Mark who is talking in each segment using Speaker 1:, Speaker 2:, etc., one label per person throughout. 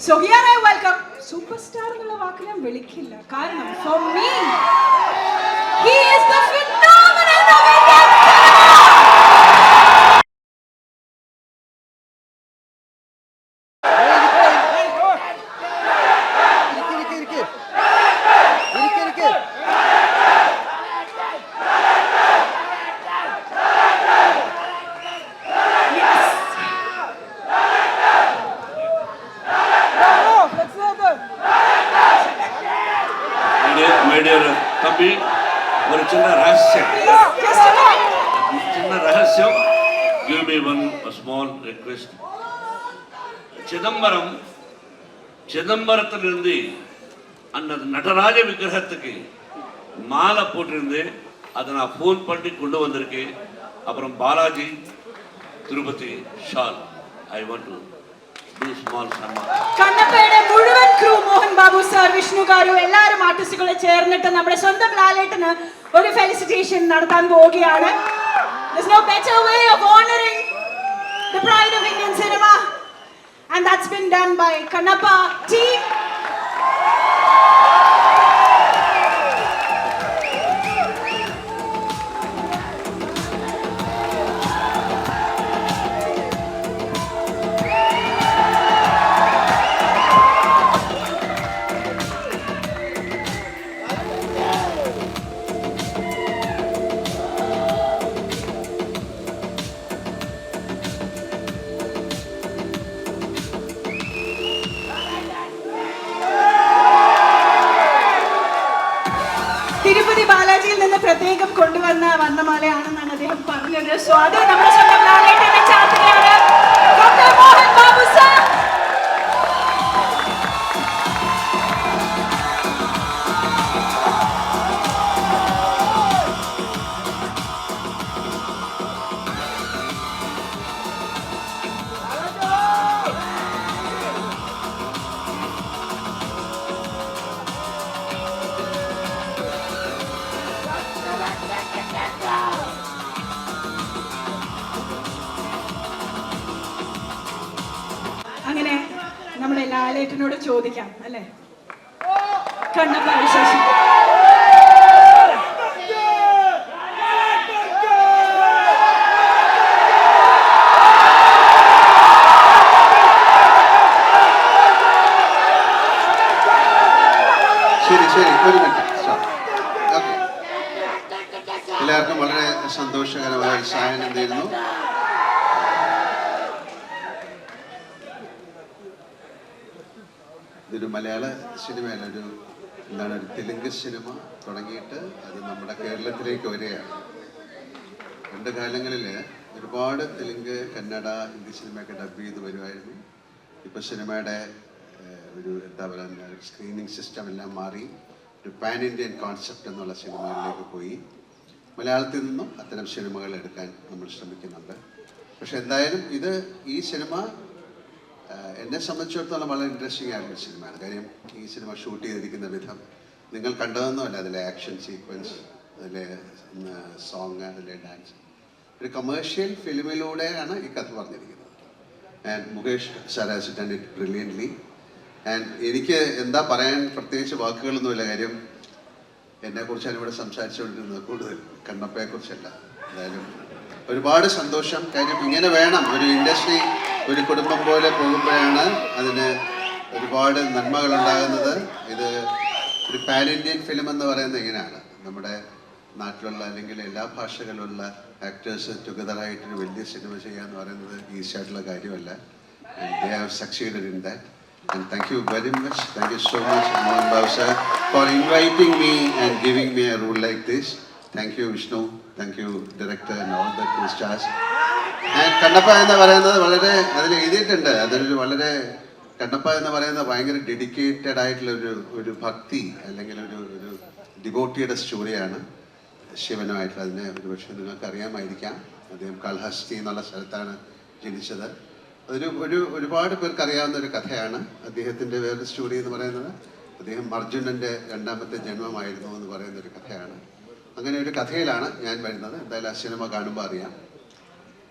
Speaker 1: So here I welcome super star എന്നുള്ള വാക്ക് ഞാൻ വിളിക്കില്ല. കാരണം
Speaker 2: for
Speaker 1: me he is
Speaker 2: the phenomenal give me one small request Chidambaram சிதம்பரத்திலிருந்து அந்த நடராஜ விக்கிரகத்துக்கு மாலை போட்டிருந்து அதை நான் ஃபோன் பண்ணி கொண்டு வந்திருக்கேன் அப்புறம் Balaji Tirupati shall I want to do small சம்மா
Speaker 1: കണ്ണപ്പയുടെ മുഴുവൻ ക്രൂ മോഹൻ ബാബു സാർ വിഷ്ണു ഗാരു എല്ലാവരും ആർട്ടിസ്റ്റുകളെ ചേർന്നിട്ട് നമ്മുടെ സ്വന്തം ലാലേട്ടന് ഒരു ഫെലിസിറ്റേഷൻ നടത്താൻ പോവുകയാണ് There's no better way of honoring the pride of Indian cinema. And that's been done by Kannappa team. വർണമാലയാണെന്നാണ് അദ്ദേഹം പറഞ്ഞത്. സോ ലാലേട്ടനോട് ചോദിക്കാം അല്ലേ? കണ്ണപ്പ വിശേഷം.
Speaker 3: ഇതൊരു മലയാള സിനിമയല്ല ഒരു എന്താണ് ഒരു തെലുങ്ക് സിനിമ തുടങ്ങിയിട്ട് അത് നമ്മുടെ കേരളത്തിലേക്ക് വരികയാണ്. രണ്ട് കാലങ്ങളിൽ ഒരുപാട് തെലുങ്ക് കന്നഡ ഹിന്ദി സിനിമയൊക്കെ ഡബ് ചെയ്ത് വരുമായിരുന്നു ഇപ്പോൾ സിനിമയുടെ ഒരു എന്താ പറയുക സ്ക്രീനിങ് സിസ്റ്റം എല്ലാം മാറി ഒരു പാൻ ഇന്ത്യൻ കോൺസെപ്റ്റ് എന്നുള്ള സിനിമകളിലേക്ക് പോയി. മലയാളത്തിൽ നിന്നും അത്തരം സിനിമകൾ എടുക്കാൻ നമ്മൾ ശ്രമിക്കുന്നുണ്ട്. പക്ഷെ എന്തായാലും ഇത് ഈ സിനിമ എന്നെ സംബന്ധിച്ചിടത്തോളം വളരെ ഇൻട്രസ്റ്റിംഗ് ആയിട്ടുള്ള സിനിമയാണ് കാര്യം ഈ സിനിമ ഷൂട്ട് ചെയ്തിരിക്കുന്ന വിധം നിങ്ങൾ കണ്ടതൊന്നുമല്ല. അതിലെ ആക്ഷൻ സീക്വൻസ് അതിലെ സോങ് അതിലെ ഡാൻസ് ഒരു കമേഴ്ഷ്യൽ ഫിലിമിലൂടെയാണ് ഈ കഥ പറഞ്ഞിരിക്കുന്നത്. And Mukesh sir has done it brilliantly and എനിക്ക് എന്താ പറയാൻ പ്രത്യേകിച്ച് വാക്കുകളൊന്നുമില്ല. കാര്യം എന്നെക്കുറിച്ചാണ് ഇവിടെ സംസാരിച്ചുകൊണ്ടിരുന്നത് കൂടുതൽ. കണ്ണപ്പയെക്കുറിച്ചല്ല എന്തായാലും ഒരുപാട് സന്തോഷം. കാര്യം ഇങ്ങനെ വേണം. ഒരു ഇൻഡസ്ട്രി ഒരു കുടുംബം പോലെ പോകുമ്പോഴാണ് അതിന് ഒരുപാട് നന്മകൾ ഉണ്ടാകുന്നത് ഇത് ഒരു പാൻ ഇന്ത്യൻ ഫിലിം എന്ന് പറയുന്നത് ഇങ്ങനെയാണ് നമ്മുടെ നാട്ടിലുള്ള അല്ലെങ്കിൽ എല്ലാ ഭാഷകളിലുള്ള ആക്ടേഴ്സ് ടുഗദറായിട്ട് ഒരു വലിയ സിനിമ ചെയ്യുക എന്ന് പറയുന്നത് ഈസിയായിട്ടുള്ള കാര്യമല്ല they have succeeded in that And thank you very much. Thank you so much, Mohan Babu sir, for inviting me and giving me a role. Thank you Vishnu thank you director and all ഞാൻ കണ്ണപ്പ എന്ന് പറയുന്നത് വളരെ അതിൽ എഴുതിയിട്ടുണ്ട്. അതൊരു വളരെ കണ്ണപ്പ എന്ന് പറയുന്നത് ഭയങ്കര ഡെഡിക്കേറ്റഡ് ആയിട്ടുള്ള ഒരു ഒരു ഭക്തി അല്ലെങ്കിൽ ഒരു ഒരു ഡിവോട്ടിയുടെ സ്റ്റോറിയാണ് ശിവനുമായിട്ടുള്ള അതിനെ ഒരുപക്ഷെ നിങ്ങൾക്ക് അറിയാമായിരിക്കാം. അദ്ദേഹം കൽഹസ്തി എന്നുള്ള സ്ഥലത്താണ് ജനിച്ചത്. അതൊരു ഒരു ഒരുപാട് പേർക്ക് അറിയാവുന്ന ഒരു കഥയാണ്. അദ്ദേഹത്തിന്റെ വേറൊരു സ്റ്റോറി എന്ന് പറയുന്നത് അദ്ദേഹം അർജുനന്റെ രണ്ടാമത്തെ ജന്മമായിരുന്നു എന്ന് പറയുന്ന ഒരു കഥയാണ്. അങ്ങനെ ഒരു കഥയിലാണ് ഞാൻ വരുന്നത്. എന്തായാലും ആ സിനിമ കാണുമ്പോൾ അറിയാം.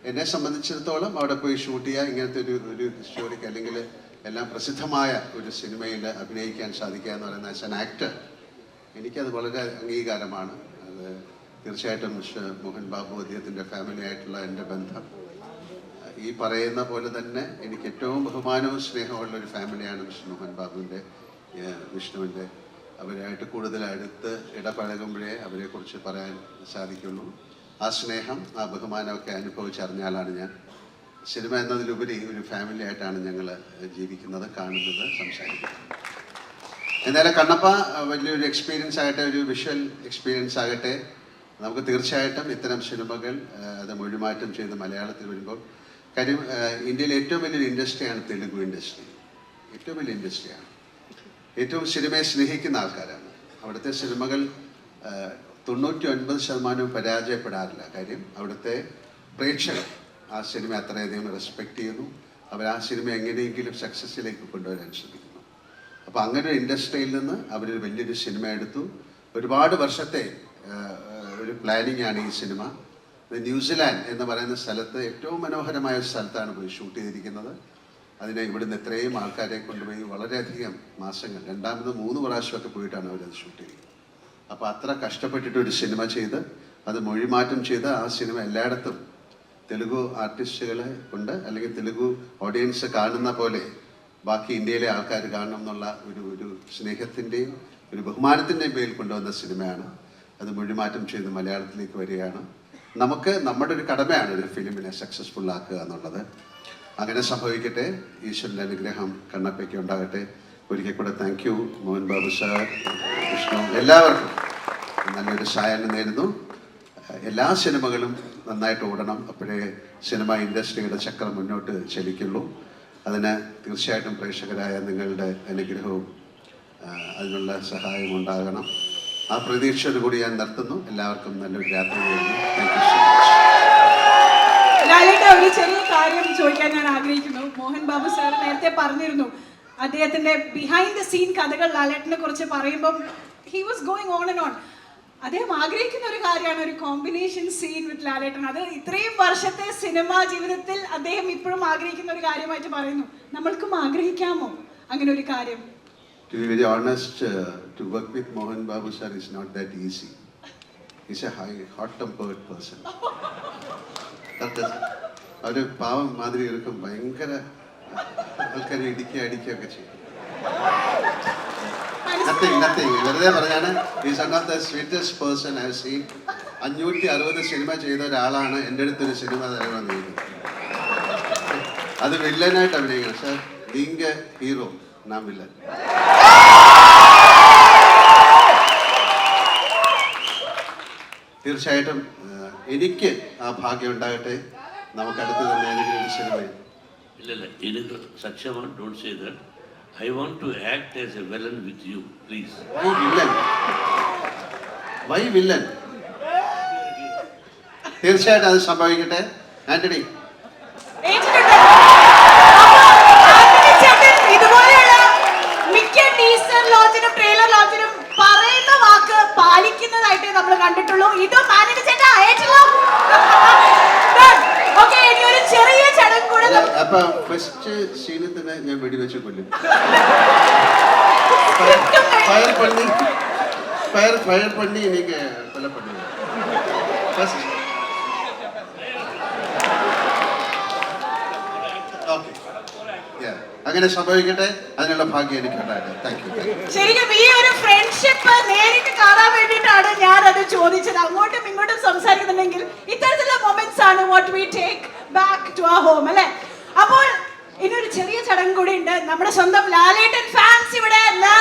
Speaker 3: എന്നെ സംബന്ധിച്ചിടത്തോളം അവിടെ പോയി ഷൂട്ട് ചെയ്യുക ഇങ്ങനത്തെ ഒരു ഒരു സ്റ്റോറിക്ക് അല്ലെങ്കിൽ എല്ലാം പ്രസിദ്ധമായ ഒരു സിനിമയിൽ അഭിനയിക്കാൻ സാധിക്കുക എന്ന് പറയുന്ന ആസ് ആൻ ആക്ടർ എനിക്കത് വളരെ അംഗീകാരമാണ്. അത് തീർച്ചയായിട്ടും മിസ്റ്റർ മോഹൻ ബാബു അദ്ദേഹത്തിന്റെ ഫാമിലി ആയിട്ടുള്ള എന്റെ ബന്ധം. ഈ പറയുന്ന പോലെ തന്നെ എനിക്ക് ഏറ്റവും ബഹുമാനവും സ്നേഹമുള്ള ഒരു ഫാമിലിയാണ് മിസ്റ്റർ മോഹൻ ബാബുവിന്റെ വിഷ്ണുവിന്റെ അവരായിട്ട് കൂടുതൽ അടുത്ത് ഇടപഴകുമ്പോഴേ അവരെക്കുറിച്ച് പറയാൻ സാധിക്കുള്ളൂ. ആ സ്നേഹം ആ ബഹുമാനമൊക്കെ അനുഭവിച്ചറിഞ്ഞാലാണ് ഞാൻ സിനിമ എന്നതിലുപരി ഒരു ഫാമിലി ആയിട്ടാണ് ഞങ്ങൾ ജീവിക്കുന്നത് കാണുന്നത് സംസാരിക്കുന്നത്. എന്തായാലും കണ്ണപ്പ വലിയൊരു എക്സ്പീരിയൻസ് ആകട്ടെ ഒരു വിഷ്വൽ എക്സ്പീരിയൻസ് ആകട്ടെ. നമുക്ക് തീർച്ചയായിട്ടും ഇത്തരം സിനിമകൾ അത് മൊഴിമാറ്റം ചെയ്ത് മലയാളത്തിൽ വരുമ്പോൾ കാര്യം ഇന്ത്യയിലെ ഏറ്റവും വലിയൊരു ഇൻഡസ്ട്രിയാണ് തെലുഗു ഇൻഡസ്ട്രി ഏറ്റവും വലിയ ഇൻഡസ്ട്രിയാണ് ഏറ്റവും സിനിമയെ സ്നേഹിക്കുന്ന ആൾക്കാരാണ്. അവിടുത്തെ സിനിമകൾ തൊണ്ണൂറ്റി ഒൻപത് ശതമാനവും പരാജയപ്പെടാറില്ല. കാര്യം അവിടുത്തെ പ്രേക്ഷകർ ആ സിനിമ അത്രയധികം റെസ്പെക്ട് ചെയ്യുന്നു. അവർ ആ സിനിമ എങ്ങനെയെങ്കിലും സക്സസ്സിലേക്ക് കൊണ്ടുവരാൻ ശ്രമിക്കുന്നു. അപ്പോൾ അങ്ങനെ ഒരു ഇൻഡസ്ട്രിയിൽ നിന്ന് അവരൊരു വലിയൊരു സിനിമ എടുത്തു. ഒരുപാട് വർഷത്തെ ഒരു പ്ലാനിങ് ആണ് ഈ സിനിമ. ന്യൂസിലാൻഡ് എന്ന് പറയുന്ന സ്ഥലത്ത് ഏറ്റവും മനോഹരമായ സ്ഥലത്താണ് പോയി ഷൂട്ട് ചെയ്തിരിക്കുന്നത്. അതിനെ ഇവിടുന്ന് എത്രയും ആൾക്കാരെ കൊണ്ടുപോയി വളരെയധികം മാസങ്ങൾ രണ്ടാമത് മൂന്ന് പ്രാവശ്യമൊക്കെ പോയിട്ടാണ് അവരത് ഷൂട്ട് ചെയ്തത്. അപ്പോൾ അത്ര കഷ്ടപ്പെട്ടിട്ട് ഒരു സിനിമ ചെയ്ത് അത് മൊഴിമാറ്റം ചെയ്ത് ആ സിനിമ എല്ലായിടത്തും തെലുഗു ആർട്ടിസ്റ്റുകളെ കൊണ്ട് അല്ലെങ്കിൽ തെലുഗു ഓഡിയൻസ് കാണുന്ന പോലെ ബാക്കി ഇന്ത്യയിലെ ആൾക്കാർ കാണണം എന്നുള്ള ഒരു ഒരു സ്നേഹത്തിന്റെയും ഒരു ബഹുമാനത്തിന്റെയും പേരിൽ കൊണ്ടുവന്ന സിനിമയാണ്. അത് മൊഴിമാറ്റം ചെയ്ത് മലയാളത്തിലേക്ക് വരികയാണ്. നമുക്ക് നമ്മുടെ ഒരു കടമയാണ് ഒരു ഫിലിമിനെ സക്സസ്ഫുൾ ആക്കുക എന്നുള്ളത്. അങ്ങനെ സംഭവിക്കട്ടെ. ഈശ്വരന്റെ അനുഗ്രഹം കണ്ണപ്പയ്ക്ക് ഉണ്ടാകട്ടെ. ഒരിക്കൽ കൂടെ thank you Mohan Babu sir Vishnu എല്ലാവർക്കും. നല്ലൊരു സായം നേരുന്നു. എല്ലാ സിനിമകളും നന്നായിട്ട് ഓടണം. അപ്പോഴേ സിനിമ ഇൻഡസ്ട്രിയുടെ ചക്രം മുന്നോട്ട് ചലിക്കുള്ളൂ. അതിന് തീർച്ചയായിട്ടും പ്രേക്ഷകരായ നിങ്ങളുടെ അനുഗ്രഹവും അതിനുള്ള സഹായവും ഉണ്ടാകണം. ആ പ്രതീക്ഷയോടുകൂടി ഞാൻ നിർത്തുന്നു. എല്ലാവർക്കും നല്ലൊരു രാത്രി താങ്ക് യു സോ മച്ച്
Speaker 1: ലാലേട്ട ഒരു ചെറിയ കാര്യം ചോദിക്കാൻ ഞാൻ ആഗ്രഹിക്കുന്നു. മോഹൻ ബാബു സാർ നേരത്തെ പറഞ്ഞിരുന്നു. അദ്ദേഹത്തിന്റെ ബിഹൈൻഡ് ദ സീൻ കഥകൾ ലാലേട്ടനെ കുറിച്ച് പറയുമ്പോൾ he was going on and on അദ്ദേഹം ആഗ്രഹിക്കുന്ന ഒരു കാര്യമാണ് ഒരു കോമ്പിനേഷൻ സീൻ വിത്ത് ലാലേട്ടൻ. അത് ഇത്രയും വർഷത്തെ സിനിമാ ജീവിതത്തിൽ അദ്ദേഹം ഇപ്പോഴും ആഗ്രഹിക്കുന്ന ഒരു കാര്യമായിട്ട് പറയുന്നു. നമ്മൾക്കും ആഗ്രഹിക്കാമോ അങ്ങനെ ഒരു കാര്യം?
Speaker 3: To be very honest, uh, to work with Mohan Babu sir is not that easy. He's a high, hot-tempered person. അവർ പാവം മാതിരി എടുക്കും ഭയങ്കര ആൾക്കാരെ ഇടിക്കുക അടിക്കുകയൊക്കെ ചെയ്യും. വെറുതെ പറയാണ് ഈ സംഘത്തെ സ്വീറ്റസ്റ്റ് പേഴ്സൺ ഹാവ് സീൻ അഞ്ഞൂറ്റി അറുപത് സിനിമ ചെയ്ത ഒരാളാണ് എന്റെ അടുത്തൊരു സിനിമ തരവാൻ നീങ്ങുന്നത് അത് വില്ലനായിട്ട് അഭിനയിക്കണം. സാർ നീങ്ക ഹീറോ നാം വില്ലൻ. തീർച്ചയായിട്ടും എനിക്ക് ആ ഭാഗ്യം ഉണ്ടാകട്ടെ? നമുക്ക് അടുത്ത് തന്നെ ഏതെങ്കിലും ഒരു സിനിമയിൽ
Speaker 2: ഇല്ലല്ല എനിക്ക് Sakshama don't say that I want to act as a villain with you please
Speaker 3: why villain why villain തീർച്ചയായിട്ടും അത് സംഭവിക്കട്ടെ. ആന്റണി.
Speaker 1: പറയുന്ന വാക്ക് പാലിക്കുന്നതായിട്ടേ നമ്മൾ കണ്ടിട്ടുള്ളൂ. ഇത്
Speaker 3: ഫസ്റ്റ് സീനിൽ തന്നെ ഞാൻ വെടിവെച്ച് കൊല്ലും. ഫയർ പണി ഫയർ ഫയർ പണി എനിക്ക് കൊല്ലപ്പെട്ടു. ഫസ്റ്റ് അങ്ങനെ സംഭവിക്കട്ടെ. അതിനുള്ള ഭാഗ്യം എനിക്ക് ഉണ്ടാകട്ടെ. താങ്ക് യു
Speaker 1: ശരിക്കും ഈ ഒരു ഫ്രണ്ട്ഷിപ്പ് നേരിട്ട് കാണാൻ വേണ്ടിയിട്ടാണ് ഞാൻ അത് ചോദിച്ചത്. അങ്ങോട്ടും ഇങ്ങോട്ടും സംസാരിക്കുന്നുണ്ടെങ്കിൽ ഇത്തരത്തിലുള്ള മൊമെന്റ്സ് ആണ് what we take back to a home അല്ലെ? അപ്പോൾ ഇനി ഒരു ചെറിയ ചടങ്ങ് കൂടി ഉണ്ട്. നമ്മുടെ സ്വന്തം ലാലേട്ടൻ ഫാൻസ് ഇവിടെ. നിറഞ്ഞു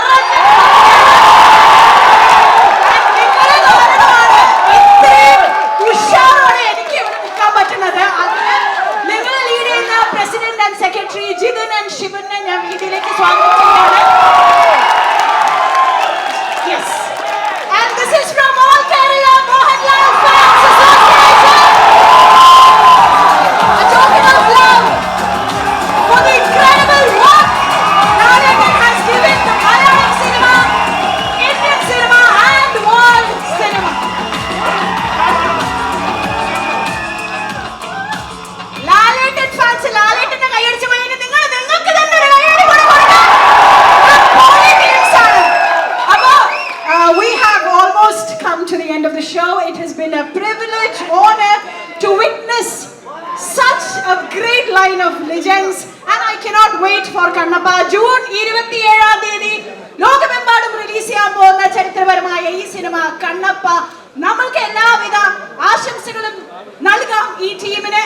Speaker 1: സിനിമ കണ്ണപ്പ നമ്മൾക്ക് എല്ലാവിധ ആശംസകളും നൽകാം ഈ ടീമിന്.